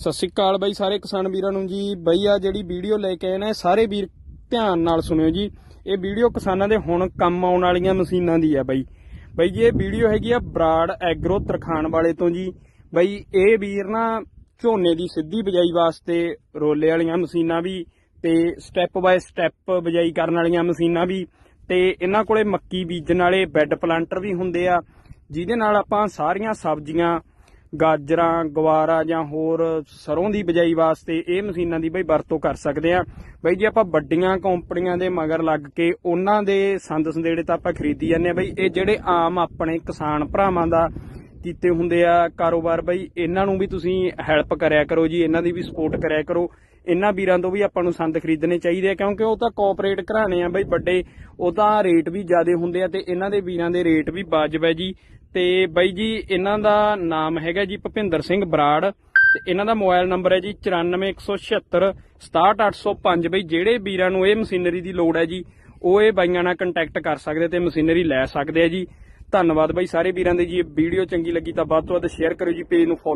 ਸਤਿ ਸ਼੍ਰੀ ਅਕਾਲ ਬਾਈ ਸਾਰੇ ਕਿਸਾਨ ਵੀਰਾਂ ਨੂੰ ਜੀ। ਬਈ ਆ ਜਿਹੜੀ ਵੀਡੀਓ ਲੈ ਕੇ ਆਏ ਨੇ ਸਾਰੇ ਵੀਰ ਧਿਆਨ ਨਾਲ ਸੁਣਿਓ ਜੀ। ਇਹ ਵੀਡੀਓ ਕਿਸਾਨਾਂ ਦੇ ਹੁਣ ਕੰਮ ਆਉਣ ਵਾਲੀਆਂ ਮਸ਼ੀਨਾਂ ਦੀ ਆ ਬਾਈ। ਬਾਈ ਜੀ, ਇਹ ਵੀਡੀਓ ਹੈਗੀ ਆ ਬਰਾੜ ਐਗਰੋ ਤਰਖਾਨ ਵਾਲੇ ਤੋਂ ਜੀ। ਬਾਈ, ਇਹ ਵੀਰ ਨਾ ਝੋਨੇ ਦੀ ਸਿੱਧੀ ਬਿਜਾਈ ਵਾਸਤੇ ਰੋਲੇ ਵਾਲੀਆਂ ਮਸ਼ੀਨਾਂ ਵੀ ਤੇ ਸਟੈਪ ਬਾਏ ਸਟੈਪ ਬਿਜਾਈ ਕਰਨ ਵਾਲੀਆਂ ਮਸ਼ੀਨਾਂ ਵੀ ਤੇ ਇਹਨਾਂ ਕੋਲੇ ਮੱਕੀ ਬੀਜਣ ਵਾਲੇ ਬੈੱਡ ਪਲਾਂਟਰ ਵੀ ਹੁੰਦੇ ਆ। ਜਿਹਦੇ ਨਾਲ ਆਪਾਂ ਸਾਰੀਆਂ ਸਬਜ਼ੀਆਂ ਗਾਜਰਾਂ, ਗਵਾਰਾ ਜਾਂ ਹੋਰ ਸਰੋਂ ਦੀ ਬਿਜਾਈ ਵਾਸਤੇ ਇਹ ਮਸ਼ੀਨਾਂ ਦੀ ਬਈ ਵਰਤੋਂ ਕਰ ਸਕਦੇ ਆ ਬਈ ਜੇ ਆਪਾਂ ਵੱਡੀਆਂ ਕੰਪਨੀਆਂ ਦੇ ਮਗਰ ਲੱਗ ਕੇ ਉਹਨਾਂ ਦੇ ਸੰਦ ਸੰਦੇੜੇ ਤਾਂ ਆਪਾਂ ਖਰੀਦੀ ਜਾਂਦੇ ਆ ਬਈ ਇਹ ਜਿਹੜੇ ਆਮ ਆਪਣੇ ਕਿਸਾਨ ਭਰਾਵਾਂ ਦਾ ਕੀਤੇ ਹੁੰਦੇ ਆ ਕਾਰੋਬਾਰ, ਬਈ ਇਹਨਾਂ ਨੂੰ ਵੀ ਤੁਸੀਂ ਹੈਲਪ ਕਰਿਆ ਕਰੋ ਜੀ, ਇਹਨਾਂ ਦੀ ਵੀ ਸਪੋਰਟ ਕਰਿਆ ਕਰੋ। ਇਹਨਾਂ ਵੀਰਾਂ ਤੋਂ ਵੀ ਆਪਾਂ ਨੂੰ ਸੰਦ ਖਰੀਦਣੇ ਚਾਹੀਦੇ ਆ, ਕਿਉਂਕਿ ਉਹ ਤਾਂ ਕੋਆਪਰੇਟ ਘਰਾਣੇ ਆ ਬਈ ਵੱਡੇ, ਉਹ ਤਾਂ ਰੇਟ ਵੀ ਜ਼ਿਆਦਾ ਹੁੰਦੇ ਆ ਤੇ ਇਹਨਾਂ ਦੇ ਵੀਰਾਂ ਦੇ ਰੇਟ ਵੀ ਵਾਜਬ ਹੈ ਜੀ। ਤੇ ਬਾਈ ਜੀ, ਇਹਨਾਂ ਦਾ ਨਾਮ ਹੈਗਾ ਜੀ ਭੁਪਿੰਦਰ ਸਿੰਘ ਬਰਾੜ ਤੇ ਇਹਨਾਂ ਦਾ ਮੋਬਾਈਲ ਨੰਬਰ ਹੈ ਜੀ 94176 67805 ਬਈ, ਜਿਹੜੇ ਵੀਰਾਂ ਨੂੰ ਇਹ ਮਸ਼ੀਨਰੀ ਦੀ ਲੋੜ ਹੈ ਜੀ, ਉਹ ਇਹ ਬਾਈਆਂ ਨਾਲ ਕੰਟੈਕਟ ਕਰ ਸਕਦੇ ਤੇ ਮਸ਼ੀਨਰੀ ਲੈ ਸਕਦੇ ਆ ਜੀ। ਧੰਨਵਾਦ ਬਾਈ ਸਾਰੇ ਵੀਰਾਂ ਦੇ ਜੀ ਵੀਡੀਓ ਚੰਗੀ ਲੱਗੀ ਤਾਂ ਵੱਧ ਤੋਂ ਵੱਧ ਸ਼ੇਅਰ ਕਰਿਓ ਜੀ ਪੇਜ ਨੂੰ follow